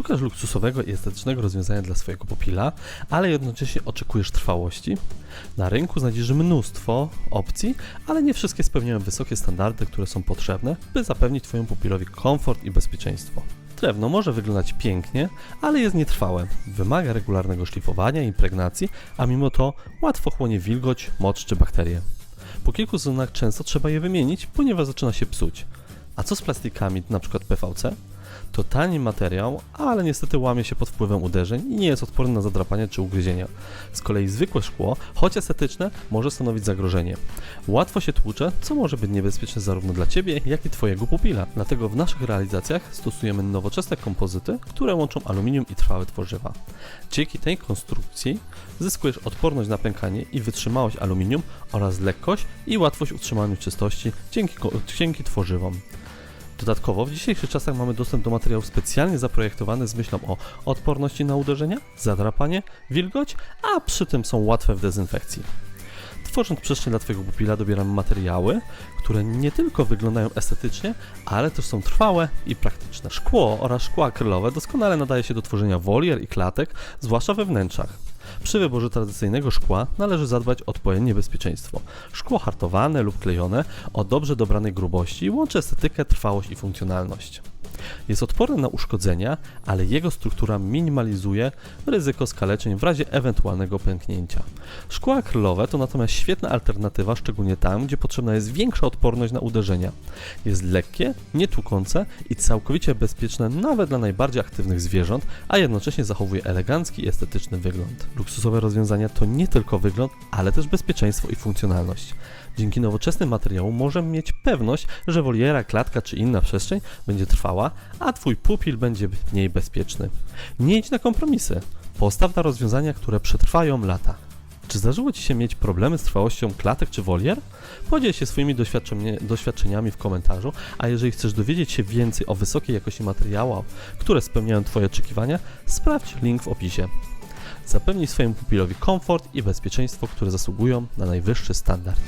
Szukasz luksusowego i estetycznego rozwiązania dla swojego pupila, ale jednocześnie oczekujesz trwałości? Na rynku znajdziesz mnóstwo opcji, ale nie wszystkie spełniają wysokie standardy, które są potrzebne, by zapewnić Twojemu pupilowi komfort i bezpieczeństwo. Drewno może wyglądać pięknie, ale jest nietrwałe. Wymaga regularnego szlifowania i impregnacji, a mimo to łatwo chłonie wilgoć, mocz czy bakterie. Po kilku sezonach często trzeba je wymienić, ponieważ zaczyna się psuć. A co z plastikami, np. PVC? To tani materiał, ale niestety łamie się pod wpływem uderzeń i nie jest odporny na zadrapanie czy ugryzienia. Z kolei zwykłe szkło, choć estetyczne, może stanowić zagrożenie. Łatwo się tłucze, co może być niebezpieczne zarówno dla Ciebie, jak i Twojego pupila. Dlatego w naszych realizacjach stosujemy nowoczesne kompozyty, które łączą aluminium i trwałe tworzywa. Dzięki tej konstrukcji zyskujesz odporność na pękanie i wytrzymałość aluminium oraz lekkość i łatwość utrzymania czystości dzięki, dzięki tworzywom. Dodatkowo w dzisiejszych czasach mamy dostęp do materiałów specjalnie zaprojektowanych z myślą o odporności na uderzenia, zadrapanie, wilgoć, a przy tym są łatwe w dezynfekcji. Tworząc przestrzeń dla Twojego pupila dobieramy materiały, które nie tylko wyglądają estetycznie, ale też są trwałe i praktyczne. Szkło oraz szkło akrylowe doskonale nadaje się do tworzenia wolier i klatek, zwłaszcza we wnętrzach. Przy wyborze tradycyjnego szkła należy zadbać o odpowiednie bezpieczeństwo. Szkło hartowane lub klejone o dobrze dobranej grubości łączy estetykę, trwałość i funkcjonalność. Jest odporny na uszkodzenia, ale jego struktura minimalizuje ryzyko skaleczeń w razie ewentualnego pęknięcia. Szkło akrylowe to natomiast świetna alternatywa, szczególnie tam, gdzie potrzebna jest większa odporność na uderzenia. Jest lekkie, nietłukące i całkowicie bezpieczne nawet dla najbardziej aktywnych zwierząt, a jednocześnie zachowuje elegancki i estetyczny wygląd. Luksusowe rozwiązania to nie tylko wygląd, ale też bezpieczeństwo i funkcjonalność. Dzięki nowoczesnym materiałom możemy mieć pewność, że woliera, klatka czy inna przestrzeń będzie trwała, a Twój pupil będzie mniej bezpieczny. Nie idź na kompromisy. Postaw na rozwiązania, które przetrwają lata. Czy zdarzyło Ci się mieć problemy z trwałością klatek czy wolier? Podziel się swoimi doświadczeniami w komentarzu, a jeżeli chcesz dowiedzieć się więcej o wysokiej jakości materiałów, które spełniają Twoje oczekiwania, sprawdź link w opisie. Zapewnij swojemu pupilowi komfort i bezpieczeństwo, które zasługują na najwyższy standard.